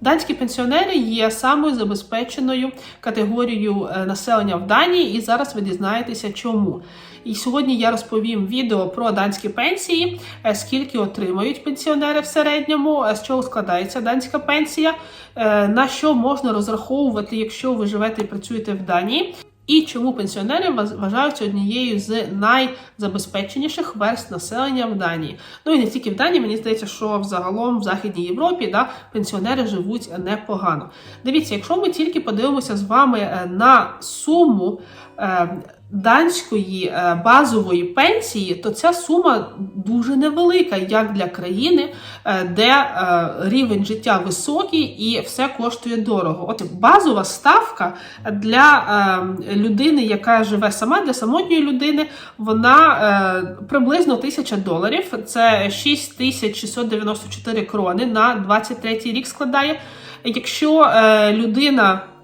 Данські пенсіонери є самою забезпеченою категорією е, населення в Данії, і зараз ви дізнаєтеся, чому. І сьогодні я розповім відео про данські пенсії, е, скільки отримують пенсіонери в середньому, е, з чого складається данська пенсія, на що можна розраховувати, якщо ви живете і працюєте в Данії. І чому пенсіонери вваж- вважаються однією з найзабезпеченіших верст населення в Данії. Ну і не тільки в Данії, мені здається, що взагалом в Західній Європі да, пенсіонери живуть непогано. Дивіться, якщо ми тільки подивимося з вами е, на суму данської е, базової пенсії, то ця сума дуже невелика, як для країни, е, де е, рівень життя високий і все коштує дорого. От базова ставка для е, людини, яка живе сама, для самотньої людини, вона е, приблизно 1000 доларів. Це 6694 крони на 23 рік складає. Якщо е, людина е,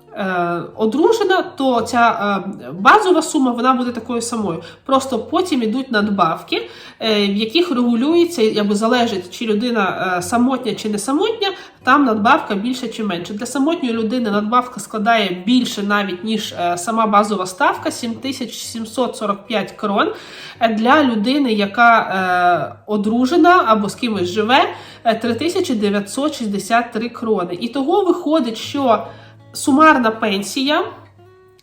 одружена, то ця е, базова сума вона буде такою самою. Просто потім йдуть надбавки, е, в яких регулюється, якби залежить, чи людина е, самотня чи не самотня, там надбавка більше чи менше. Для самотньої людини надбавка складає більше навіть ніж е, сама базова ставка 7745 крон. Е, Для людини, яка е, одружена або з кимось живе, е, 3963 крони. І того виходить, що сумарна пенсія.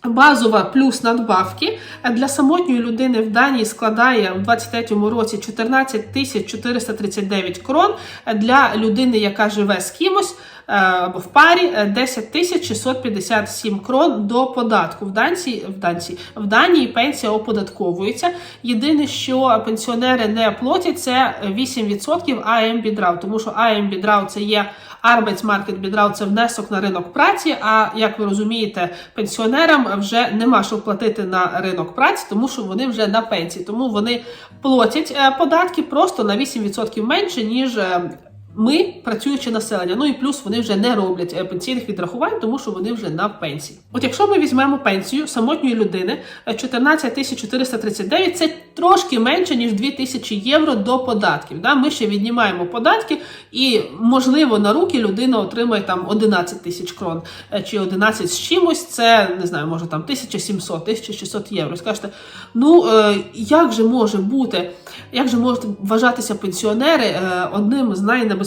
Базова плюс надбавки для самотньої людини в Данії складає в 23-му році 14 тисяч 439 крон. Для людини, яка живе з кимось або в парі, е, 10 тисяч 657 крон до податку. В Данії, в Данії, в Данії пенсія оподатковується. Єдине, що пенсіонери не платять, це 8% АМ-бідрау, тому що АМ-бідрау це є Arbeitsmarket це внесок на ринок праці. А як ви розумієте, пенсіонерам вже нема що платити на ринок праці, тому що вони вже на пенсії. Тому вони платять е, податки просто на 8% менше, ніж. Е, Ми працююче населення. Ну і плюс вони вже не роблять е, пенсійних відрахувань, тому що вони вже на пенсії. От якщо ми візьмемо пенсію самотньої людини е, 14 тисяч 439, це трошки менше ніж 2 тисячі євро до податків. Да? Ми ще віднімаємо податки, і можливо на руки людина отримає там 11 тисяч крон е, чи 11 з чимось. Це не знаю, може там 1700, 1600 євро. Скажете, ну е, як же може бути, як же можуть вважатися пенсіонери е, одним з найнебезпечніших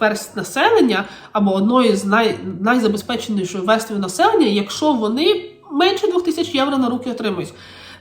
верств населення або одної з най, найзабезпеченішою верств населення, якщо вони менше 2000 євро на руки отримують?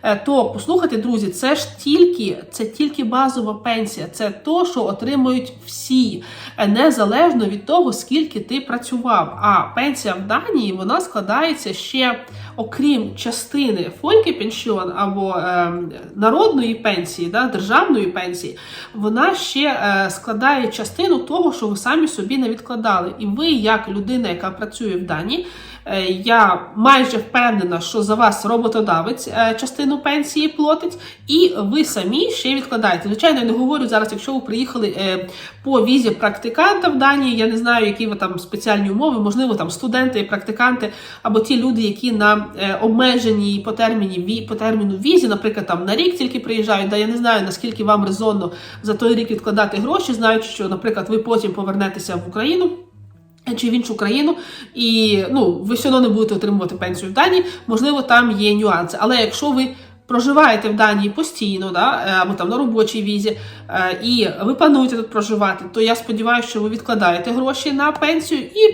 Е, То послухайте, друзі, це ж тільки це тільки базова пенсія, це то, що отримують всі, е, незалежно від того, скільки ти працював. А пенсія в Данії вона складається ще, окрім частини фолькепенсіон або е, народної пенсії, да, державної пенсії, вона ще е, складає частину того, що ви самі собі не відкладали. І ви, як людина, яка працює в Данії. Е, Я майже впевнена, що за вас роботодавець е, частину пенсії платить, і ви самі ще відкладаєте. Звичайно, я не говорю зараз, якщо ви приїхали е, по візі практиканта в Данії, я не знаю, які ви там спеціальні умови, можливо, там студенти і практиканти, або ті люди, які на обмеженій по терміні по терміну візі, наприклад, там на рік тільки приїжджають. Да я не знаю наскільки вам резонно за той рік відкладати гроші, знаючи, що, наприклад, ви потім повернетеся в Україну чи в іншу країну, і ну, ви все одно не будете отримувати пенсію в Данії, можливо, там є нюанси. Але якщо ви проживаєте в Данії постійно, да, е, або там на робочій візі, е, і ви плануєте тут проживати, то я сподіваюся, що ви відкладаєте гроші на пенсію, і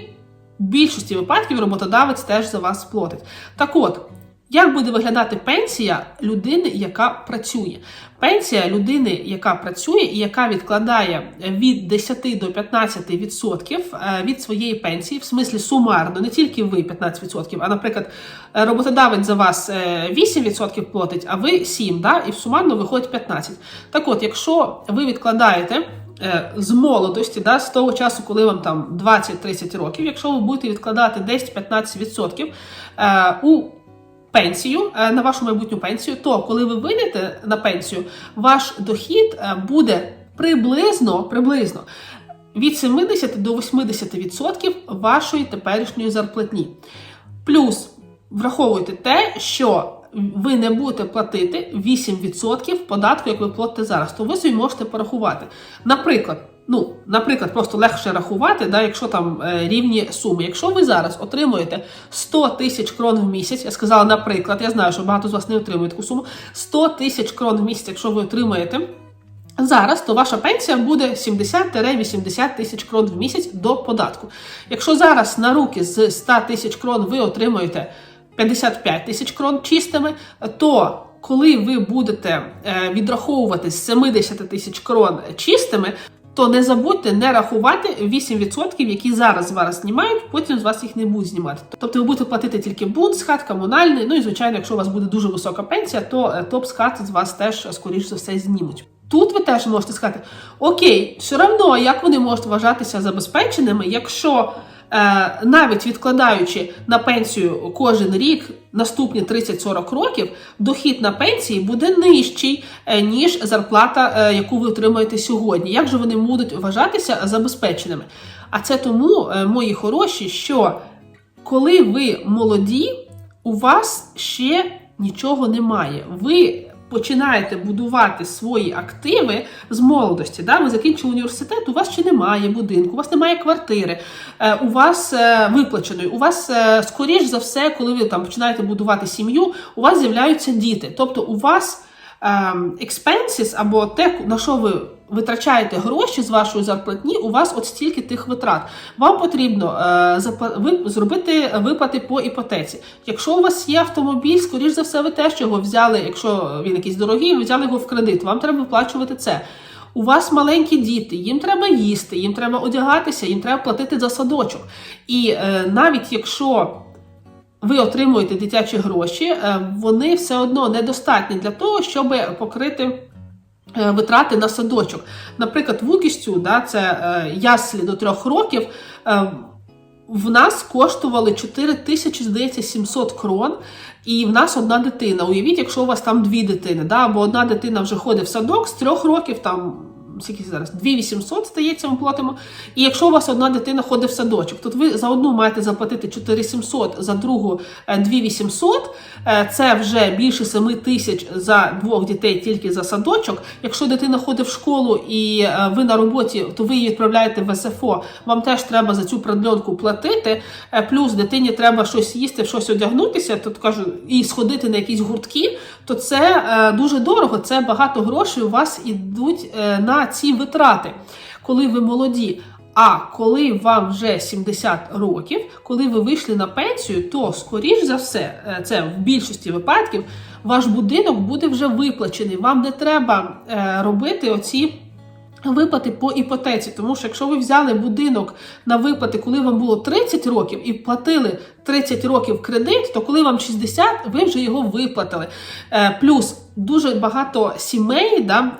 в більшості випадків роботодавець теж за вас сплатить. Так от. Як буде виглядати пенсія людини, яка працює? Пенсія людини, яка працює і яка відкладає від 10 до 15 відсотків е, від своєї пенсії, в смислі сумарно, не тільки ви 15 відсотків, а наприклад, е, роботодавець за вас е, 8 відсотків платить, а ви 7, да? і сумарно виходить 15. Так от, якщо ви відкладаєте е, з молодості, да, з того часу, коли вам там 20-30 років, якщо ви будете відкладати 10-15% е, у пенсію е, на вашу майбутню пенсію, то коли ви вийдете на пенсію, ваш дохід е, буде приблизно приблизно від 70 до 80% вашої теперішньої зарплатні. Плюс враховуйте те, що ви не будете платити 8% податку, як ви платите зараз, то ви собі можете порахувати. Наприклад, Ну, наприклад, просто легше рахувати, да, якщо там е, рівні суми. Якщо ви зараз отримуєте 100 тисяч крон в місяць, я сказала, наприклад, я знаю, що багато з вас не отримує таку суму. 100 тисяч крон в місяць, якщо ви отримуєте зараз, то ваша пенсія буде 70-80 тисяч крон в місяць до податку. Якщо зараз на руки з 100 тисяч крон ви отримуєте 55 тисяч крон чистими, то коли ви будете е, відраховувати з 70 тисяч крон чистими, то не забудьте не рахувати 8%, які зараз з вас знімають, потім з вас їх не будуть знімати. Тобто ви будете платити тільки бунсхат, комунальний. Ну і звичайно, якщо у вас буде дуже висока пенсія, то е, топ-скат з вас теж скоріш за все знімуть. Тут ви теж можете сказати: Окей, все одно, як вони можуть вважатися забезпеченими, якщо е, навіть відкладаючи на пенсію кожен рік наступні 30-40 років, дохід на пенсії буде нижчий, е, ніж зарплата, е, яку ви отримуєте сьогодні. Як же вони будуть вважатися забезпеченими? А це тому, е, мої хороші, що коли ви молоді, у вас ще нічого немає. Ви починаєте будувати свої активи з молодості. Да? Ви закінчили університет, у вас ще немає будинку, у вас немає квартири, е, у вас е, виплаченої, у вас, е, скоріш за все, коли ви там починаєте будувати сім'ю, у вас з'являються діти. Тобто у вас expenses або те, на що ви витрачаєте гроші з вашої зарплатні, у вас от стільки тих витрат. Вам потрібно е, зробити виплати по іпотеці. Якщо у вас є автомобіль, скоріш за все, ви теж його взяли, якщо він якийсь дорогий, ви взяли його в кредит. Вам треба виплачувати це. У вас маленькі діти, їм треба їсти, їм треба одягатися, їм треба платити за садочок. І е, навіть якщо ви отримуєте дитячі гроші, е, вони все одно недостатні для того, щоб покрити. е, Витрати на садочок. Наприклад, в Укістю, да, це е, яслі до трьох років, е, в нас коштували 4 тисячі, здається, 700 крон, і в нас одна дитина. Уявіть, якщо у вас там дві дитини, да, або одна дитина вже ходить в садок з трьох років, там скільки зараз 2800, здається, ми платимо. І якщо у вас одна дитина ходить в садочок, то ви за одну маєте заплатити 4700, за другу е, 2800, е, це вже більше 7 тисяч за двох дітей тільки за садочок. Якщо дитина ходить в школу і е, ви на роботі, то ви її відправляєте в СФО, вам теж треба за цю продленку платити. Е, Плюс дитині треба щось їсти, щось одягнутися, то кажу, і сходити на якісь гуртки, то це е, дуже дорого, це багато грошей у вас ідуть е, на ці витрати, коли ви молоді. А коли вам вже 70 років, коли ви вийшли на пенсію, то скоріш за все, е, це в більшості випадків, ваш будинок буде вже виплачений. Вам не треба е, робити оці. Виплати по іпотеці, тому що якщо ви взяли будинок на виплати, коли вам було 30 років і платили 30 років кредит, то коли вам 60, ви вже його виплатили. Е, плюс дуже багато сімей да,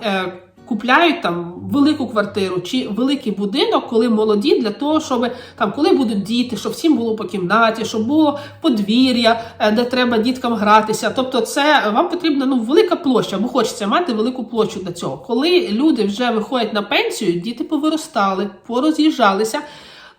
купляють там велику квартиру чи великий будинок, коли молоді, для того, щоб там, коли будуть діти, щоб всім було по кімнаті, щоб було подвір'я, е, де треба діткам гратися. Тобто, це вам потрібна ну велика площа, або хочеться мати велику площу для цього. Коли люди вже виходять на пенсію, діти повиростали, пороз'їжджалися.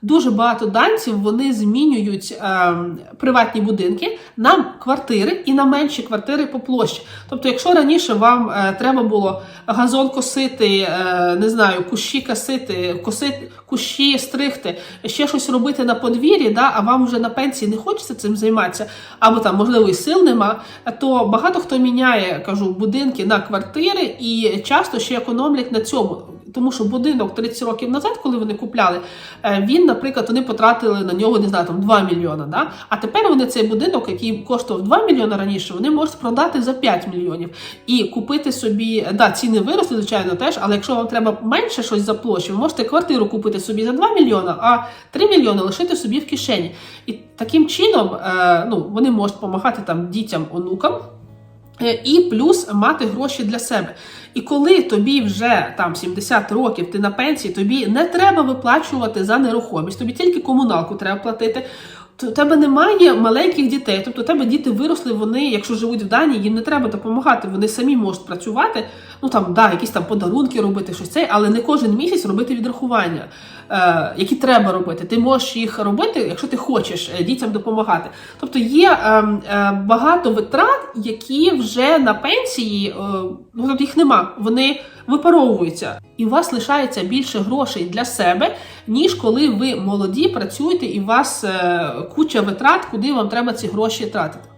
Дуже багато данців вони змінюють е, приватні будинки на квартири і на менші квартири по площі. Тобто, якщо раніше вам е, треба було газон косити, е, не знаю, кущі косити, косити, кущі стригти, ще щось робити на подвір'ї, да, а вам вже на пенсії не хочеться цим займатися, або там, можливо, і сил нема, то багато хто міняє кажу, будинки на квартири і часто ще економлять на цьому. Тому що будинок 30 років назад, коли вони купляли, е, він, наприклад, вони потратили на нього не знаю, там 2 мільйона. Да? А тепер вони цей будинок, який коштував 2 мільйона раніше, вони можуть продати за 5 мільйонів і купити собі. Да, ціни виросли, звичайно, теж, але якщо вам треба менше щось за площу, ви можете квартиру купити собі за 2 мільйона, а 3 мільйони лишити собі в кишені. І таким чином е, ну, вони можуть допомагати там дітям, онукам. Е, І плюс мати гроші для себе. І коли тобі вже там 70 років, ти на пенсії, тобі не треба виплачувати за нерухомість, тобі тільки комуналку треба платити. то У тебе немає маленьких дітей, тобто у тебе діти виросли, вони, якщо живуть в Данії, їм не треба допомагати, вони самі можуть працювати. ну там да, якісь там подарунки робити, щось це, але не кожен місяць робити відрахування, які треба робити. Ти можеш їх робити, якщо ти хочеш е, дітям допомагати. Тобто є е, е, багато витрат, які вже на пенсії, е, ну тобто їх нема. Вони випаровуються, і у вас лишається більше грошей для себе, ніж коли ви молоді працюєте і у вас е, куча витрат, куди вам треба ці гроші тратити.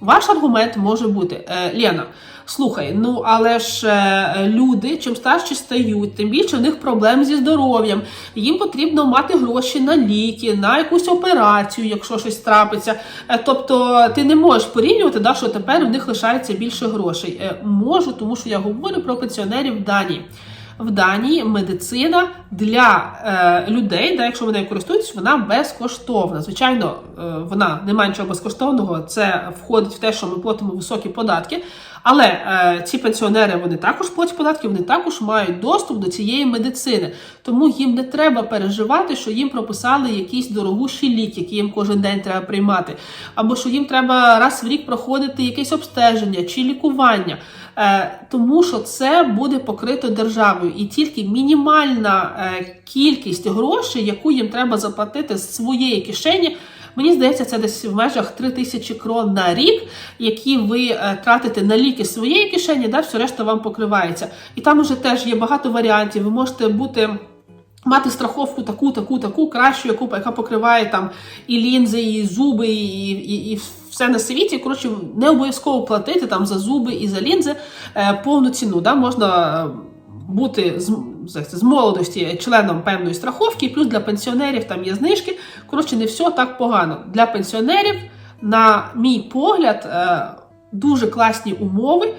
Ваш аргумент може бути е, Лена, слухай, ну але ж е, люди, чим старші стають, тим більше в них проблем зі здоров'ям. Їм потрібно мати гроші на ліки, на якусь операцію, якщо щось трапиться. Е, тобто ти не можеш порівнювати, да, що тепер в них лишається більше грошей. Можу, тому що я говорю про пенсіонерів Данії. В Данії медицина для е, людей, да, якщо вони користуються, вона безкоштовна. Звичайно, е, вона не нічого безкоштовного, це входить в те, що ми платимо високі податки. Але е, ці пенсіонери вони також платять податки, вони також мають доступ до цієї медицини. Тому їм не треба переживати, що їм прописали якісь дорогущі ліки, які їм кожен день треба приймати, або що їм треба раз в рік проходити якесь обстеження чи лікування. Е, тому що це буде покрито державою, і тільки мінімальна е, кількість грошей, яку їм треба заплатити з своєї кишені. Мені здається, це десь в межах 3 тисячі крон на рік, які ви е, тратите на ліки своєї кишені, да, все решта вам покривається. І там уже теж є багато варіантів. Ви можете бути. Мати страховку таку, таку, таку кращу, яку яка покриває там і лінзи, і зуби, і і, і все на світі. Коротше, не обов'язково платити там за зуби і за лінзи е, повну ціну. Да? Можна бути з, молодості членом певної страховки, плюс для пенсіонерів там є знижки. Коротше, не все так погано. Для пенсіонерів, на мій погляд, е, дуже класні умови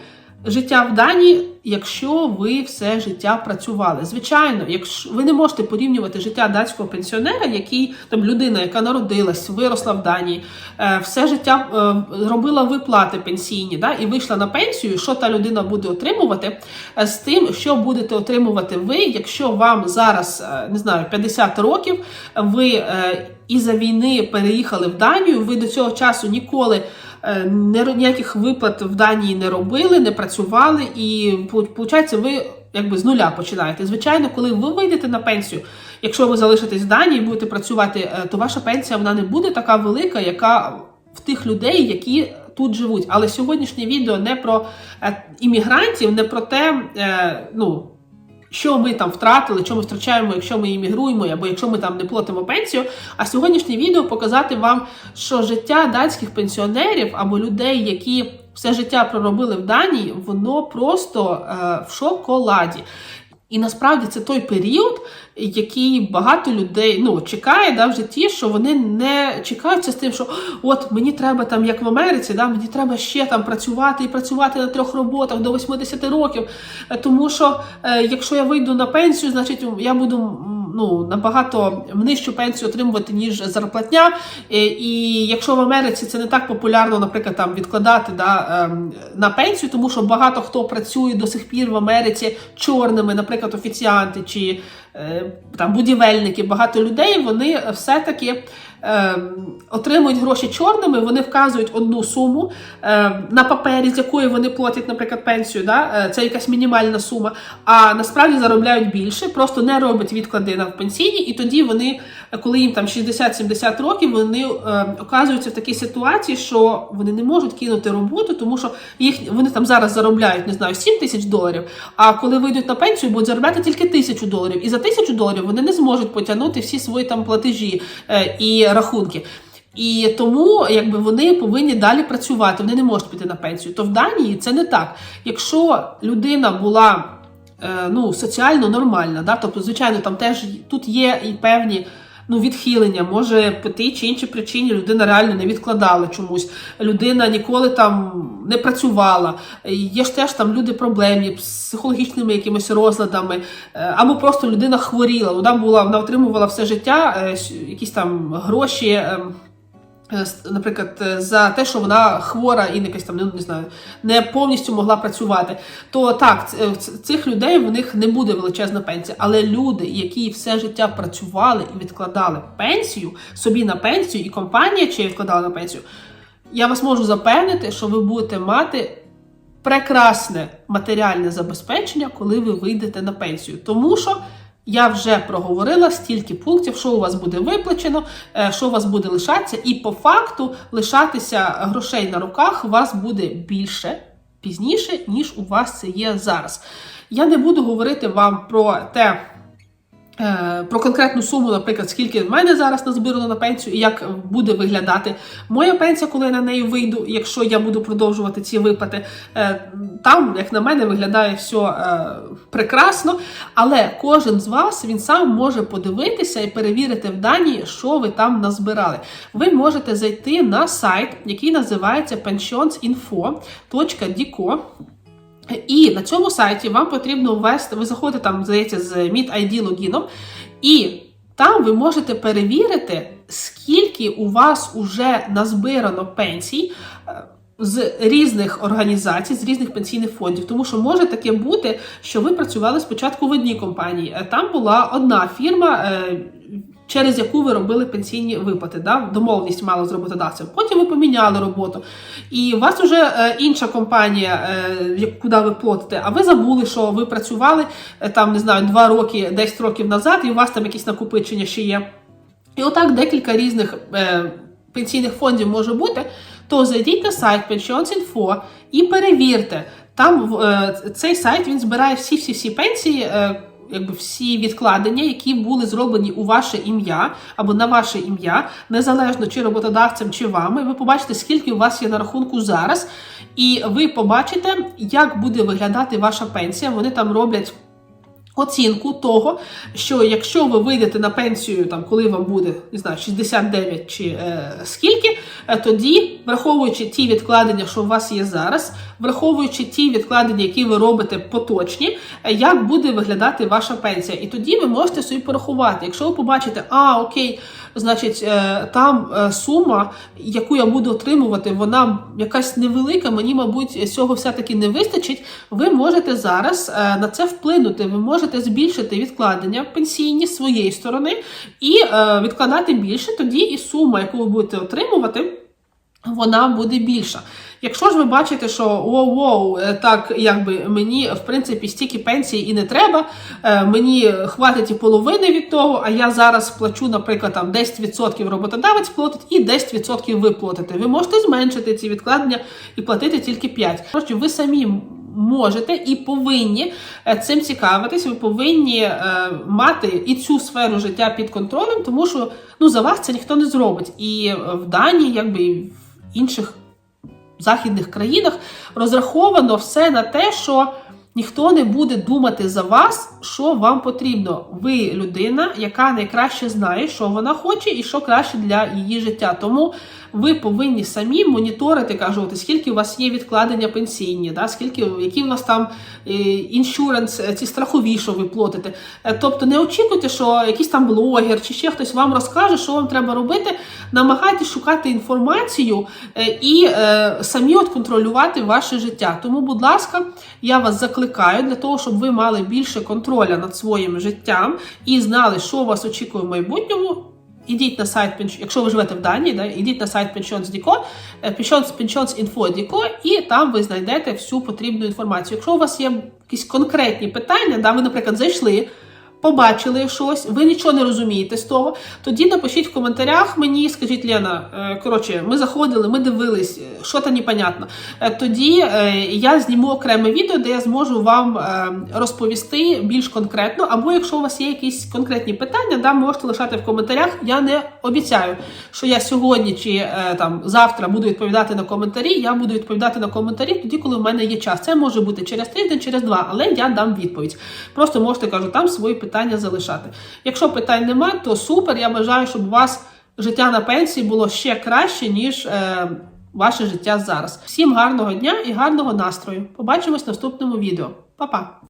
життя в Данії, якщо ви все життя працювали. Звичайно, якщо ви не можете порівнювати життя датського пенсіонера, який там людина, яка народилась, виросла в Данії, е, все життя е, робила виплати пенсійні, да, і вийшла на пенсію, що та людина буде отримувати, е, з тим, що будете отримувати ви, якщо вам зараз не знаю 50 років, ви із за війни переїхали в Данію, ви до цього часу ніколи. Ніяких виплат в Данії не робили, не працювали, і виходить, ви якби з нуля починаєте. Звичайно, коли ви вийдете на пенсію, якщо ви залишитесь в Данії і будете працювати, е, то ваша пенсія вона не буде така велика, яка в тих людей, які тут живуть. Але сьогоднішнє відео не про е, іммігрантів, не про те, ну що ми там втратили, що ми втрачаємо, якщо ми іммігруємо, або якщо ми там не платимо пенсію. А сьогоднішнє відео показати вам, що життя датських пенсіонерів або людей, які все життя проробили в Данії, воно просто е, в шоколаді. І насправді це той період, який багато людей ну, чекає да, в житті, що вони не чекаються з тим, що от мені треба там, як в Америці, да, мені треба ще там працювати і працювати на трьох роботах до 80 років. Тому що е, якщо я вийду на пенсію, значить я буду ну, набагато нижчу пенсію отримувати, ніж зарплатня. І, і якщо в Америці це не так популярно, наприклад, там відкладати да, ем, на пенсію, тому що багато хто працює до сих пір в Америці чорними, наприклад, офіціанти чи е, там будівельники, багато людей, вони все-таки е, отримують гроші чорними, вони вказують одну суму е, на папері, з якої вони платять, наприклад, пенсію. Да? Е, це якась мінімальна сума. А насправді заробляють більше, просто не роблять відклади на пенсійні, і тоді вони, коли їм там 60-70 років, вони е, оказуються в такій ситуації, що вони не можуть кинути роботу, тому що їх вони там зараз заробляють не знаю 7 тисяч доларів. А коли вийдуть на пенсію, будуть заробляти тільки тисячу доларів. І за тисячу доларів вони не зможуть потягнути всі свої там платежі е, і рахунки. І тому якби вони повинні далі працювати, вони не можуть піти на пенсію. То в Данії це не так. Якщо людина була е, ну, соціально нормальна, да, тобто, звичайно, там теж тут є і певні. Ну, відхилення, може по тій чи іншій причині людина реально не відкладала чомусь. Людина ніколи там не працювала. Є ж теж там люди проблемні, психологічними якимись розладами, е, або просто людина хворіла. Вона була, вона отримувала все життя е, якісь там гроші. Е, наприклад, е, за те, що вона хвора і якась там не знаю, не повністю могла працювати, то так, е, цих людей в них не буде величезна пенсія. Але люди, які все життя працювали і відкладали пенсію собі на пенсію, і компанія чи відкладала на пенсію, я вас можу запевнити, що ви будете мати прекрасне матеріальне забезпечення, коли ви вийдете на пенсію. Тому що я вже проговорила стільки пунктів, що у вас буде виплачено, е, що у вас буде лишатися, і по факту лишатися грошей на руках у вас буде більше пізніше, ніж у вас це є зараз. Я не буду говорити вам про те. Е, Про конкретну суму, наприклад, скільки в мене зараз назбирано на пенсію і як буде виглядати моя пенсія, коли я на неї вийду, якщо я буду продовжувати ці виплати. Е, Там, як на мене, виглядає все прекрасно, але кожен з вас він сам може подивитися і перевірити в дані, що ви там назбирали. Ви можете зайти на сайт, який називається pensionsinfo.dico. І на цьому сайті вам потрібно ввести, ви заходите там, здається, з Meet ID логіном, і там ви можете перевірити, скільки у вас уже назбирано пенсій е, з різних організацій, з різних пенсійних фондів. Тому що може таке бути, що ви працювали спочатку в одній компанії. Е, Там була одна фірма. Через яку ви робили пенсійні виплати, да? домовленість мали з роботодавцем. Потім ви поміняли роботу, і у вас вже е, інша компанія, е, куди ви платите, а ви забули, що ви працювали е, там, не знаю, 2 роки, 10 років назад, і у вас там якісь накопичення ще є. І отак декілька різних пенсійних фондів може бути. То зайдіть на сайт Pensions.info і перевірте. Там цей сайт він збирає всі всі всі пенсії. Якби всі відкладення, які були зроблені у ваше ім'я або на ваше ім'я, незалежно чи роботодавцем, чи вами, ви побачите, скільки у вас є на рахунку зараз, і ви побачите, як буде виглядати ваша пенсія. Вони там роблять оцінку того, що якщо ви вийдете на пенсію, там коли вам буде не знаю, 69 чи е, скільки, тоді, враховуючи ті відкладення, що у вас є зараз, враховуючи ті відкладення, які ви робите поточні, е, як буде виглядати ваша пенсія. І тоді ви можете собі порахувати. Якщо ви побачите, а окей, значить, е, там е, сума, яку я буду отримувати, вона якась невелика, мені, мабуть, цього все-таки не вистачить. Ви можете зараз е, на це вплинути. Ви можете збільшити відкладення пенсійні своєї сторони і е, відкладати більше, тоді і сума, яку ви будете отримувати. Вона буде більша. Якщо ж ви бачите, що воу-воу, е, так якби мені в принципі стільки пенсії і не треба, е, мені хватить і половини від того, а я зараз плачу, наприклад, там 10% роботодавець платить і 10% ви платите. Ви можете зменшити ці відкладення і платити тільки 5%. Коротше, ви самі можете і повинні е, цим цікавитись. Ви повинні мати і цю сферу життя під контролем, тому що ну за вас це ніхто не зробить. І в Данії, якби інших західних країнах розраховано все на те, що ніхто не буде думати за вас, що вам потрібно. Ви людина, яка найкраще знає, що вона хоче і що краще для її життя. Тому ви повинні самі моніторити, кажу, от, скільки у вас є відкладення пенсійні, да, скільки, які у вас там е, іншуренс, е, ці страхові, що ви платите. Е, Тобто не очікуйте, що якийсь там блогер чи ще хтось вам розкаже, що вам треба робити. Намагайтесь шукати інформацію і самі от контролювати ваше життя. Тому, будь ласка, я вас закликаю для того, щоб ви мали більше контроля над своїм життям і знали, що вас очікує в майбутньому. Ідіть на сайт, якщо ви живете в Данії, да, ідіть на сайт Pensions.dico, е, Pensions, Pensions.info.dico, і там ви знайдете всю потрібну інформацію. Якщо у вас є якісь конкретні питання, да, ви, наприклад, зайшли, побачили щось, ви нічого не розумієте з того, тоді напишіть в коментарях мені, скажіть, Лена, е, коротше, ми заходили, ми дивились, е, що то непонятно. Е, Тоді я зніму окреме відео, де я зможу вам розповісти більш конкретно. Або якщо у вас є якісь конкретні питання, да, можете лишати в коментарях. Я не обіцяю, що я сьогодні чи там завтра буду відповідати на коментарі. Я буду відповідати на коментарі тоді, коли в мене є час. Це може бути через тиждень, через два, але я дам відповідь. Просто можете кажу, там свої питання залишати. Якщо питань немає, то супер. Я бажаю, щоб у вас життя на пенсії було ще краще, ніж. Е, Ваше життя зараз. Всім гарного дня і гарного настрою. Побачимось в наступному відео. Па-па!